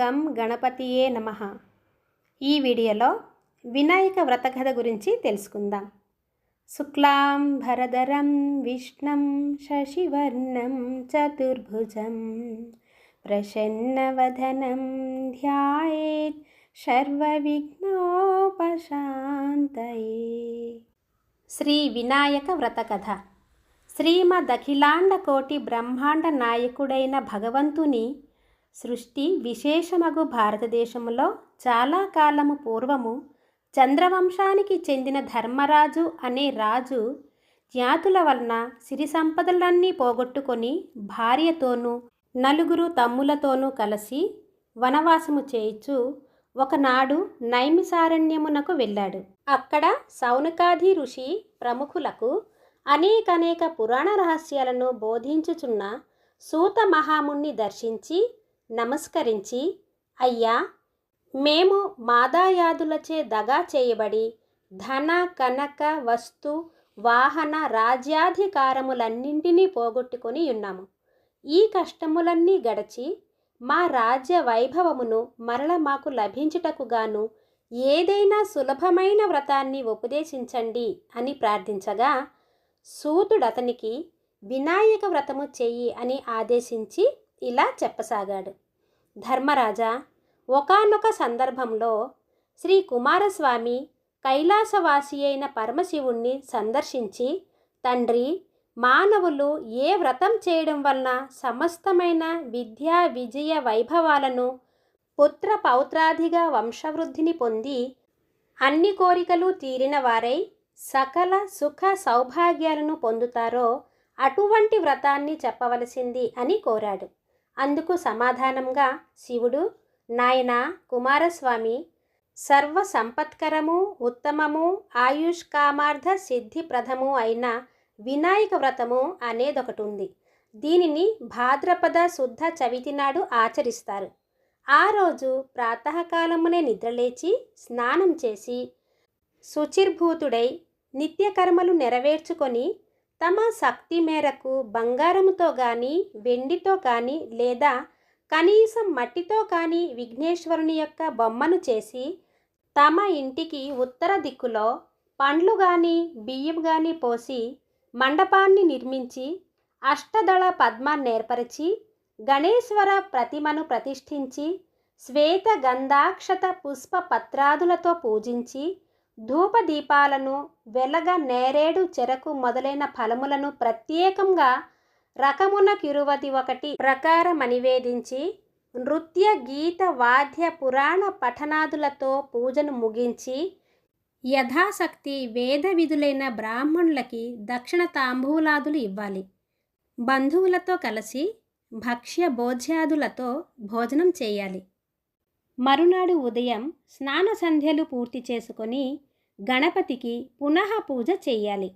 గం గణపతియే నమ. ఈ వీడియోలో వినాయక వ్రత కథ గురించి తెలుసుకుందాం. శుక్లాం భరధరం విష్ణం శశివర్ణం చతుర్భుజం ప్రసన్నవదనం ధ్యాయేత్ సర్వవిఘ్నోపశాంతయే. శ్రీ వినాయక వ్రత కథ. శ్రీమదఖిలాండ కోటి బ్రహ్మాండ నాయకుడైన భగవంతుని సృష్టి విశేషమగు భారతదేశంలో చాలా కాలము పూర్వము చంద్రవంశానికి చెందిన ధర్మరాజు అనే రాజు జ్ఞాతుల వలన సిరి సంపదలన్నీ పోగొట్టుకొని భార్యతోనూ నలుగురు తమ్ములతోనూ కలిసి వనవాసము చేయిచు ఒకనాడు నైమిసారణ్యమునకు వెళ్ళాడు. అక్కడ సౌనకాది ఋషి ప్రముఖులకు అనేకనేక పురాణ రహస్యాలను బోధించుచున్న సూత మహాముని దర్శించి నమస్కరించి అయ్యా మేము మాదాయాదులచే దగా చేయబడి ధన కనక వస్తు వాహన రాజ్యాధికారములన్నింటినీ పోగొట్టుకుని ఉన్నాము. ఈ కష్టములన్నీ గడచి మా రాజ్య వైభవమును మరల మాకు లభించుటకు గాను ఏదైనా సులభమైన వ్రతాన్ని ఉపదేశించండి అని ప్రార్థించగా సూతుడతనికి వినాయక వ్రతము చెయ్యి అని ఆదేశించి ఇలా చెప్పసాగాడు. ధర్మరాజా! ఒకానొక సందర్భంలో శ్రీ కుమారస్వామి కైలాసవాసి అయిన పరమశివుణ్ణి సందర్శించి తండ్రి మానవులు ఏ వ్రతం చేయడం వలన సమస్తమైన విద్యా విజయ వైభవాలను పుత్ర పౌత్రాదిగా వంశవృద్ధిని పొంది అన్ని కోరికలు తీరిన వారై సకల సుఖ సౌభాగ్యాలను పొందుతారో అటువంటి వ్రతాన్ని చెప్పవలసింది అని కోరాడు. అందుకు సమాధానంగా శివుడు నాయన కుమారస్వామి సర్వ సంపత్కరము ఉత్తమము ఆయుష్ కామార్థ సిద్ధిప్రదము అయిన వినాయక వ్రతము అనేదొకటి ఉంది దీనిని భాద్రపద శుద్ధ చవితి నాడు ఆచరిస్తారు. ఆ రోజు ప్రాతకాలమునే నిద్రలేచి స్నానం చేసి శుచిర్భూతుడై నిత్యకర్మలు నెరవేర్చుకొని తమ శక్తి మేరకు బంగారముతో కానీ వెండితో కానీ లేదా కనీసం మట్టితో కానీ విఘ్నేశ్వరుని యొక్క బొమ్మను చేసి తమ ఇంటికి ఉత్తర దిక్కులో పండ్లు కానీ బియ్యం కానీ పోసి మండపాన్ని నిర్మించి అష్టదళ పద్మాన్ని ఏర్పరిచి గణేశ్వర ప్రతిమను ప్రతిష్ఠించి శ్వేత గంధాక్షత పుష్ప పత్రాదులతో పూజించి ధూపదీపాలను వెలగ నేరేడు చెరకు మొదలైన ఫలములను ప్రత్యేకంగా రకమున కిరువది ఒకటి ప్రకారం నివేదించి నృత్య గీత వాద్య పురాణ పఠనాదులతో పూజను ముగించి యథాశక్తి వేద విధులైన బ్రాహ్మణులకి దక్షిణ తాంబూలాదులు ఇవ్వాలి. బంధువులతో కలిసి భక్ష్య భోజ్యాదులతో భోజనం చేయాలి. మరునాడు ఉదయం స్నాన సంధ్యలు పూర్తి చేసుకొని గణపతికి పునః పూజ చేయాలి.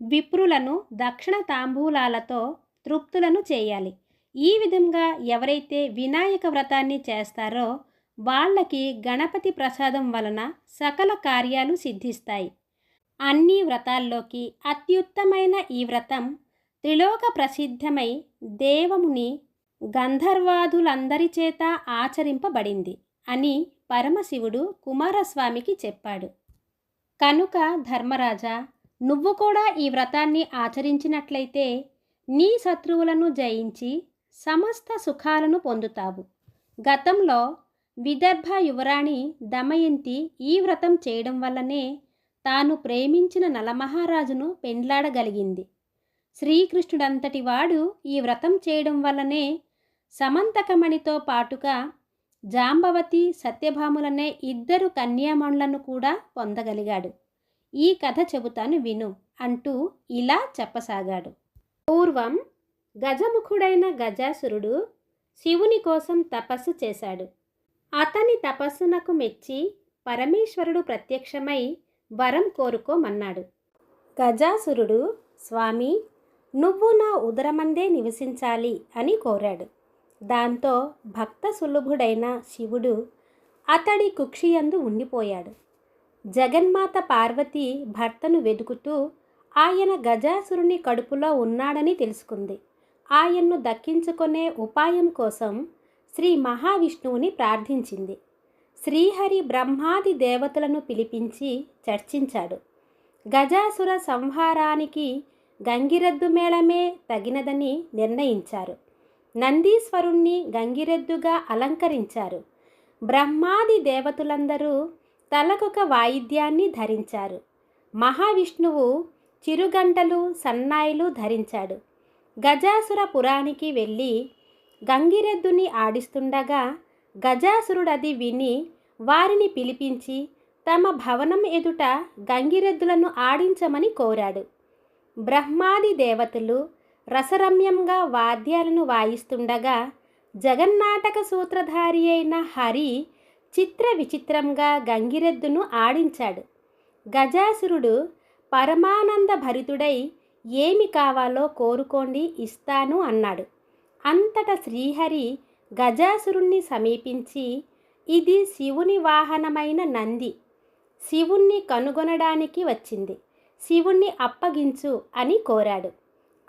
విప్రులను దక్షిణ తాంబూలాలతో తృప్తులను చేయాలి. ఈ విధంగా ఎవరైతే వినాయక వ్రతాన్ని చేస్తారో వాళ్ళకి గణపతి ప్రసాదం వలన సకల కార్యాలు సిద్ధిస్తాయి. అన్ని వ్రతాల్లోకి అత్యుత్తమైన ఈ వ్రతం త్రిలోక ప్రసిద్ధమై దేవముని గంధర్వాదులందరి చేత ఆచరింపబడింది అని పరమశివుడు కుమారస్వామికి చెప్పాడు. కనుక ధర్మరాజా నువ్వు కూడా ఈ వ్రతాన్ని ఆచరించినట్లయితే నీ శత్రువులను జయించి సమస్త సుఖాలను పొందుతావు. గతంలో విదర్భ యువరాణి దమయంతి ఈ వ్రతం చేయడం వల్లనే తాను ప్రేమించిన నలమహారాజును పెండ్లాడగలిగింది. శ్రీకృష్ణుడంతటి వాడు ఈ వ్రతం చేయడం వల్లనే సమంతకమణితో పాటుగా జాంబవతి సత్యభాములనే ఇద్దరు కన్యామణులను కూడా పొందగలిగాడు. ఈ కథ చెబుతాను విను అంటూ ఇలా చెప్పసాగాడు. పూర్వం గజముఖుడైన గజాసురుడు శివుని కోసం తపస్సు చేశాడు. అతని తపస్సునకు మెచ్చి పరమేశ్వరుడు ప్రత్యక్షమై వరం కోరుకోమన్నాడు. గజాసురుడు స్వామి నువ్వు నా ఉదరమందే నివసించాలి అని కోరాడు. దాంతో భక్త సులభుడైన శివుడు అతడి కుక్షియందు ఉండిపోయాడు. జగన్మాత పార్వతి భర్తను వెతుకుతూ ఆయన గజాసురుని కడుపులో ఉన్నాడని తెలుసుకుంది. ఆయన్ను దక్కించుకునే ఉపాయం కోసం శ్రీ మహావిష్ణువుని ప్రార్థించింది. శ్రీహరి బ్రహ్మాది దేవతలను పిలిపించి చర్చించాడు. గజాసుర సంహారానికి గంగిరద్దు మేళమే తగినదని నిర్ణయించారు. నందీశ్వరుణ్ణి గంగిరెద్దుగా అలంకరించారు. బ్రహ్మాది దేవతలందరూ తలకొక వాయిద్యాన్ని ధరించారు. మహావిష్ణువు చిరుగంటలు సన్నాయిలు ధరించాడు. గజాసుర పురానికి వెళ్ళి గంగిరెద్దుని ఆడిస్తుండగా గజాసురుడది విని వారిని పిలిపించి తమ భవనం ఎదుట గంగిరెద్దులను ఆడించమని కోరాడు. బ్రహ్మాది దేవతలు రసరమ్యంగా వాద్యాలను వాయిస్తుండగా జగన్నాటక సూత్రధారి అయిన హరి చిత్ర విచిత్రంగా గంగిరెద్దును ఆడించాడు. గజాసురుడు పరమానంద భరితుడై ఏమి కావాలో కోరుకోండి ఇస్తాను అన్నాడు. అంతట శ్రీహరి గజాసురుణ్ణి సమీపించి ఇది శివుని వాహనమైన నంది. శివుణ్ణి కనుగొనడానికి వచ్చింది. శివుణ్ణి అప్పగించు అని కోరాడు.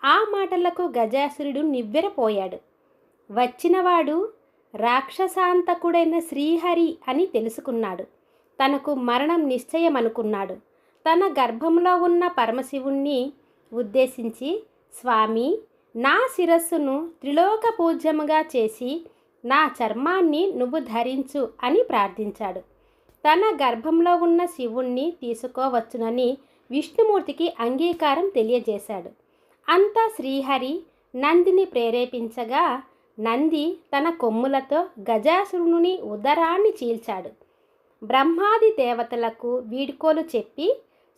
ఆ మాటలకు గజాసురుడు నివ్వెరపోయాడు. వచ్చినవాడు రాక్షసాంతకుడైన శ్రీహరి అని తెలుసుకున్నాడు. తనకు మరణం నిశ్చయమనుకున్నాడు. తన గర్భంలో ఉన్న పరమశివుణ్ణి ఉద్దేశించి స్వామి నా శిరస్సును త్రిలోక పూజ్యముగా చేసి నా చర్మాన్ని నువ్వు ధరించు అని ప్రార్థించాడు. తన గర్భంలో ఉన్న శివుణ్ణి తీసుకోవచ్చునని విష్ణుమూర్తికి అంగీకారం తెలియజేశాడు. అంతా శ్రీహరి నందిని ప్రేరేపించగా నంది తన కొమ్ములతో గజాసురుని ఉదరాన్ని చీల్చాడు. బ్రహ్మాది దేవతలకు వీడ్కోలు చెప్పి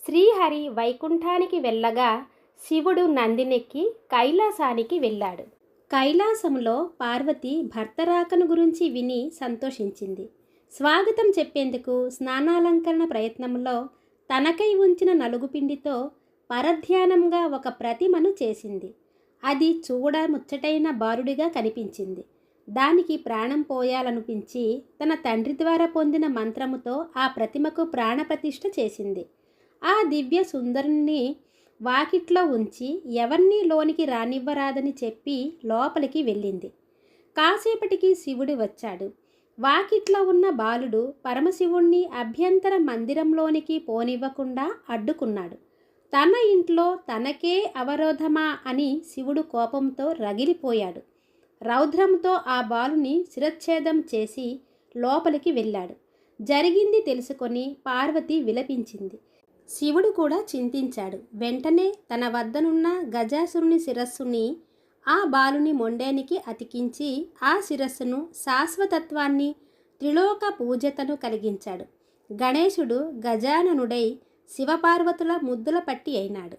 శ్రీహరి వైకుంఠానికి వెళ్ళగా శివుడు నందినెక్కి కైలాసానికి వెళ్ళాడు. కైలాసంలో పార్వతి భర్తరాకను గురించి విని సంతోషించింది. స్వాగతం చెప్పేందుకు స్నానాలంకరణ ప్రయత్నంలో తనకై ఉంచిన నలుగుపిండితో పరధ్యానంగా ఒక ప్రతిమను చేసింది. అది చూడ ముచ్చటైన బారుడిగా కనిపించింది. దానికి ప్రాణం పోయాలనిపించి తన తండ్రి ద్వారా పొందిన మంత్రముతో ఆ ప్రతిమకు ప్రాణప్రతిష్ఠ చేసింది. ఆ దివ్య సుందరుణ్ణి వాకిట్లో ఉంచి ఎవరినీ లోనికి రానివ్వరాదని చెప్పి లోపలికి వెళ్ళింది. కాసేపటికి శివుడు వచ్చాడు. వాకిట్లో ఉన్న బాలుడు పరమశివుణ్ణి అభ్యంతర మందిరంలోనికి పోనివ్వకుండా అడ్డుకున్నాడు. తన ఇంట్లో తనకే అవరోధమా అని శివుడు కోపంతో రగిలిపోయాడు. రౌద్రంతో ఆ బాలుని శిరచ్ఛేదం చేసి లోపలికి వెళ్ళాడు. జరిగింది తెలుసుకొని పార్వతి విలపించింది. శివుడు కూడా చింతించాడు. వెంటనే తన వద్దనున్న గజాసురుని శిరస్సుని ఆ బాలుని మొండేనికి అతికించి ఆ శిరస్సును శాశ్వతత్వాన్ని త్రిలోక పూజతను కలిగించాడు. గణేశుడు గజాననుడై శివపార్వతుల ముద్దుల పట్టి అయినాడు.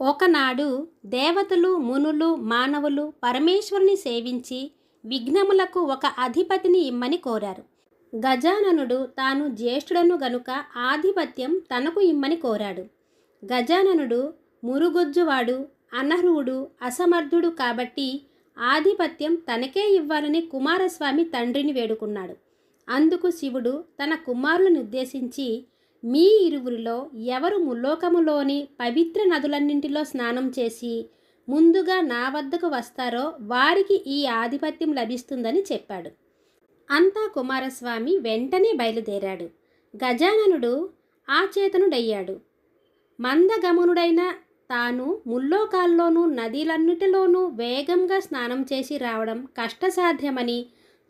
ఒకనాడు దేవతలు మునులు మానవులు పరమేశ్వరుని సేవించి విఘ్నములకు ఒక అధిపతిని ఇమ్మని కోరారు. గజాననుడు తాను జ్యేష్ఠుడను గనుక ఆధిపత్యం తనకు ఇమ్మని కోరాడు. గజాననుడు మురుగొజ్జువాడు అనర్హుడు అసమర్థుడు కాబట్టి ఆధిపత్యం తనకే ఇవ్వాలని కుమారస్వామి తండ్రిని వేడుకున్నాడు. అందుకు శివుడు తన కుమారులను ఉద్దేశించి మీ ఇరువురిలో ఎవరు ముల్లోకములోని పవిత్ర నదులన్నింటిలో స్నానం చేసి ముందుగా నా వద్దకు వస్తారో వారికి ఈ ఆధిపత్యం లభిస్తుందని చెప్పాడు. అంతా కుమారస్వామి వెంటనే బయలుదేరాడు. గజాననుడు ఆచేతనుడయ్యాడు. మందగమనుడైన తాను ముల్లోకాల్లోనూ నదిలన్నిటిలోనూ వేగంగా స్నానం చేసి రావడం కష్టసాధ్యమని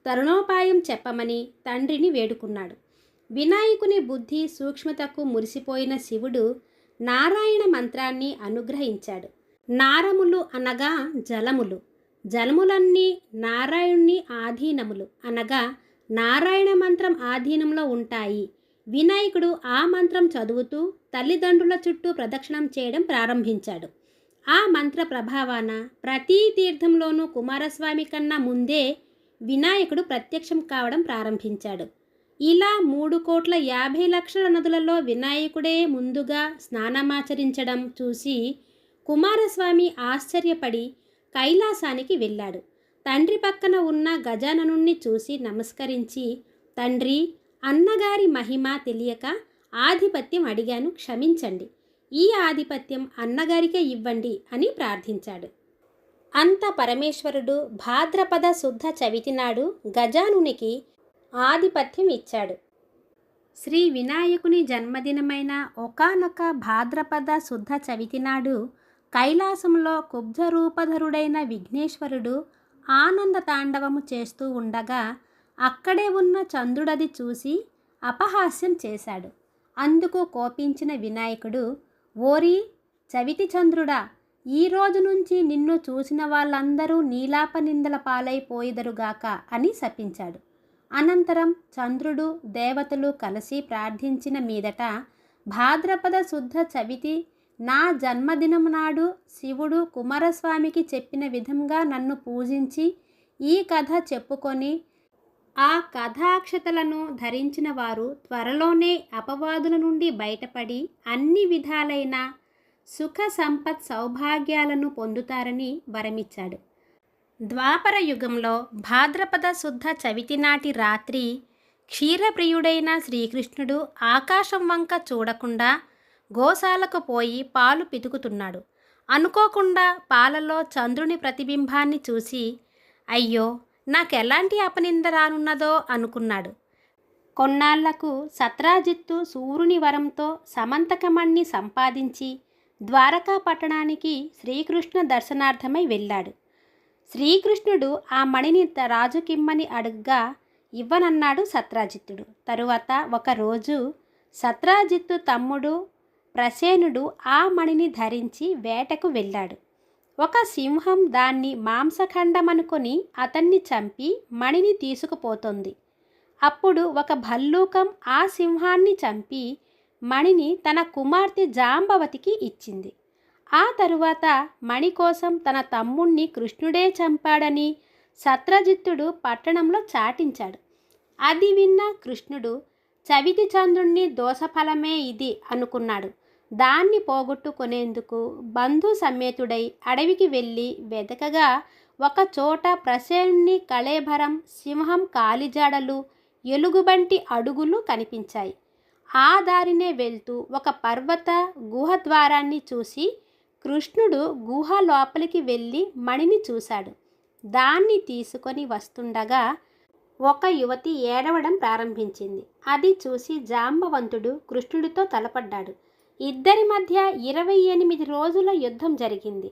తరుణోపాయం చెప్పమని తండ్రిని వేడుకున్నాడు. వినాయకుని బుద్ధి సూక్ష్మతకు మురిసిపోయిన శివుడు నారాయణ మంత్రాన్ని అనుగ్రహించాడు. నారములు అనగా జలములు. జలములన్నీ నారాయణుని ఆధీనములు. అనగా నారాయణ మంత్రం ఆధీనంలో ఉంటాయి. వినాయకుడు ఆ మంత్రం చదువుతూ తల్లిదండ్రుల చుట్టూ ప్రదక్షిణం చేయడం ప్రారంభించాడు. ఆ మంత్ర ప్రభావాన ప్రతి తీర్థంలోనూ కుమారస్వామి కన్నా ముందే వినాయకుడు ప్రత్యక్షం కావడం ప్రారంభించాడు. ఇలా మూడు కోట్ల యాభై లక్షల నదులలో వినాయకుడే ముందుగా స్నానమాచరించడం చూసి కుమారస్వామి ఆశ్చర్యపడి కైలాసానికి వెళ్ళాడు. తండ్రి పక్కన ఉన్న గజాననుణ్ణి చూసి నమస్కరించి తండ్రి అన్నగారి మహిమ తెలియక ఆధిపత్యం అడిగాను క్షమించండి. ఈ ఆధిపత్యం అన్నగారికే ఇవ్వండి అని ప్రార్థించాడు. అంత పరమేశ్వరుడు భాద్రపద శుద్ధ చవితినాడు గజానునికి ఆధిపత్యం ఇచ్చాడు. శ్రీ వినాయకుని జన్మదినమైన ఒకానొక భాద్రపద శుద్ధ చవితి నాడు కైలాసంలో కుబ్జరూపధరుడైన విఘ్నేశ్వరుడు ఆనంద తాండవము చేస్తూ ఉండగా అక్కడే ఉన్న చంద్రుడది చూసి అపహాస్యం చేశాడు. అందుకు కోపించిన వినాయకుడు ఓరి చవితి చంద్రుడా ఈ రోజు నుంచి నిన్ను చూసిన వాళ్ళందరూ నీలాప నిందల పాలైపోయిదరుగాక అని శపించాడు. అనంతరం చంద్రుడు దేవతలు కలిసి ప్రార్థించిన మీదట భాద్రపద శుద్ధ చవితి నా జన్మదినం నాడు శివుడు కుమారస్వామికి చెప్పిన విధంగా నన్ను పూజించి ఈ కథ చెప్పుకొని ఆ కథాక్షతలను ధరించిన వారు త్వరలోనే అపవాదుల నుండి బయటపడి అన్ని విధాలైన సుఖ సంపత్ సౌభాగ్యాలను పొందుతారని వరమిచ్చాడు. ద్వాపర యుగంలో భాద్రపద శుద్ధ చవితి నాటి రాత్రి క్షీరప్రియుడైన శ్రీకృష్ణుడు ఆకాశం వంక చూడకుండా గోశాలకు పోయి పాలు పితుకుతున్నాడు. అనుకోకుండా పాలలో చంద్రుని ప్రతిబింబాన్ని చూసి అయ్యో నాకెలాంటి అపనింద రానున్నదో అనుకున్నాడు. కొన్నాళ్ళకు సత్రాజిత్తు సూర్యుని వరంతో సమంతకమణ్ణి సంపాదించి ద్వారకా పట్టణానికి శ్రీకృష్ణ దర్శనార్థమై వెళ్ళాడు. శ్రీకృష్ణుడు ఆ మణిని రాజుకిమ్మని అడుగ్గా ఇవ్వనన్నాడు సత్రాజిత్తుడు. తరువాత ఒకరోజు సత్రాజిత్తు తమ్ముడు ప్రసేనుడు ఆ మణిని ధరించి వేటకు వెళ్ళాడు. ఒక సింహం దాన్ని మాంసఖండమనుకొని అతన్ని చంపి మణిని తీసుకుపోతుంది. అప్పుడు ఒక భల్లూకం ఆ సింహాన్ని చంపి మణిని తన కుమార్తె జాంబవతికి ఇచ్చింది. ఆ తరువాత మణి కోసం తన తమ్ముణ్ణి కృష్ణుడే చంపాడని సత్రజిత్తుడు పట్టణంలో చాటించాడు. అది విన్న కృష్ణుడు చవితి చంద్రుణ్ణి దోషఫలమే ఇది అనుకున్నాడు. దాన్ని పోగొట్టుకునేందుకు బంధు సమేతుడై అడవికి వెళ్ళి వెతకగా ఒక చోట కళేభరం సింహం కాలిజాడలు ఎలుగుబంటి అడుగులు కనిపించాయి. ఆ దారినే వెళ్తూ ఒక పర్వత గుహ ద్వారాన్ని చూసి కృష్ణుడు గుహ లోపలికి వెళ్ళి మణిని చూశాడు. దాన్ని తీసుకొని వస్తుండగా ఒక యువతి ఏడవడం ప్రారంభించింది. అది చూసి జాంబవంతుడు కృష్ణుడితో తలపడ్డాడు. ఇద్దరి మధ్య ఇరవై ఎనిమిది రోజుల యుద్ధం జరిగింది.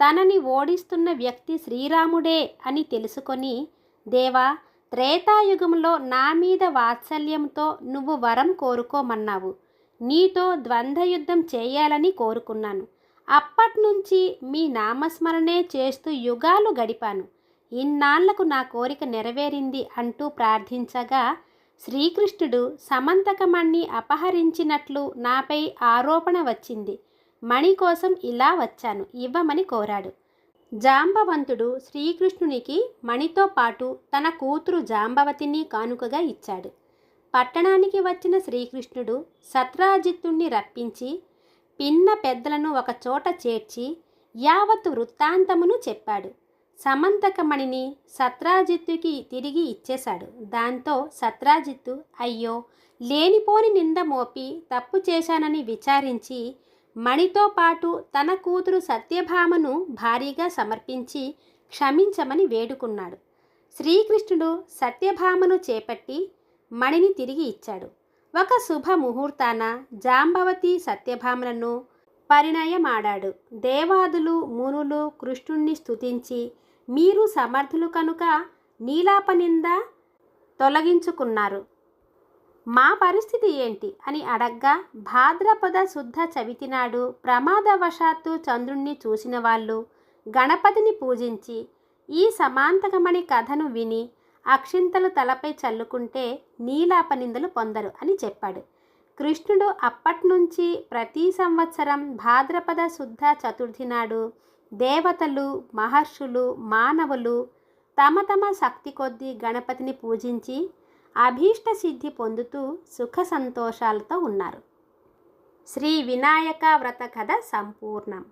తనని ఓడిస్తున్న వ్యక్తి శ్రీరాముడే అని తెలుసుకొని దేవా త్రేతాయుగంలో నా మీద వాత్సల్యంతో నువ్వు వరం కోరుకోమన్నావు. నీతో ద్వంద్వయుద్ధం చేయాలని కోరుకున్నాను. అప్పట్నుంచి మీ నామస్మరణే చేస్తూ యుగాలు గడిపాను. ఇన్నాళ్ళకు నా కోరిక నెరవేరింది అంటూ ప్రార్థించగా శ్రీకృష్ణుడు సమంతకమణ్ణి అపహరించినట్లు నాపై ఆరోపణ వచ్చింది. మణి కోసం ఇలా వచ్చాను ఇవ్వమని కోరాడు. జాంబవంతుడు శ్రీకృష్ణునికి మణితో పాటు తన కూతురు జాంబవతిని కానుకగా ఇచ్చాడు. పట్టణానికి వచ్చిన శ్రీకృష్ణుడు సత్రాజిత్తుణ్ణి రప్పించి పిన్న పెద్దలను ఒక చోట చేర్చి యావత్ వృత్తాంతమును చెప్పాడు. సమంతకమణిని సత్రాజిత్తుకి తిరిగి ఇచ్చేశాడు. దాంతో సత్రాజిత్తు అయ్యో లేనిపోని నింద మోపి తప్పు చేశానని విచారించి మణితో పాటు తన కూతురు సత్యభామను భారీగా సమర్పించి క్షమించమని వేడుకున్నాడు. శ్రీకృష్ణుడు సత్యభామను చేపట్టి మణిని తిరిగి ఇచ్చాడు. ఒక శుభ ముహూర్తాన జాంబవతి సత్యభామలను పరిణయమాడాడు. దేవాదులు మునులు కృష్ణుణ్ణి స్థుతించి మీరు సమర్థులు కనుక నీలాపనింద తొలగించుకున్నారు. మా పరిస్థితి ఏంటి? అని అడగ్గా భాద్రపద శుద్ధ చవితి నాడు ప్రమాదవశాత్తు చంద్రుణ్ణి చూసిన వాళ్ళు గణపతిని పూజించి ఈ సమాంతకమణి కథను విని అక్షింతలు తలపై చల్లుకుంటే నీలాపనిందలు పొందరు అని చెప్పాడు. కృష్ణుడు అప్పట్నుంచి ప్రతి సంవత్సరం భాద్రపద శుద్ధ చతుర్థి నాడు దేవతలు మహర్షులు మానవులు తమ తమ శక్తి కొద్దీ గణపతిని పూజించి అభీష్ట సిద్ధి పొందుతూ సుఖ సంతోషాలతో ఉన్నారు. శ్రీ వినాయక వ్రత కథ సంపూర్ణం.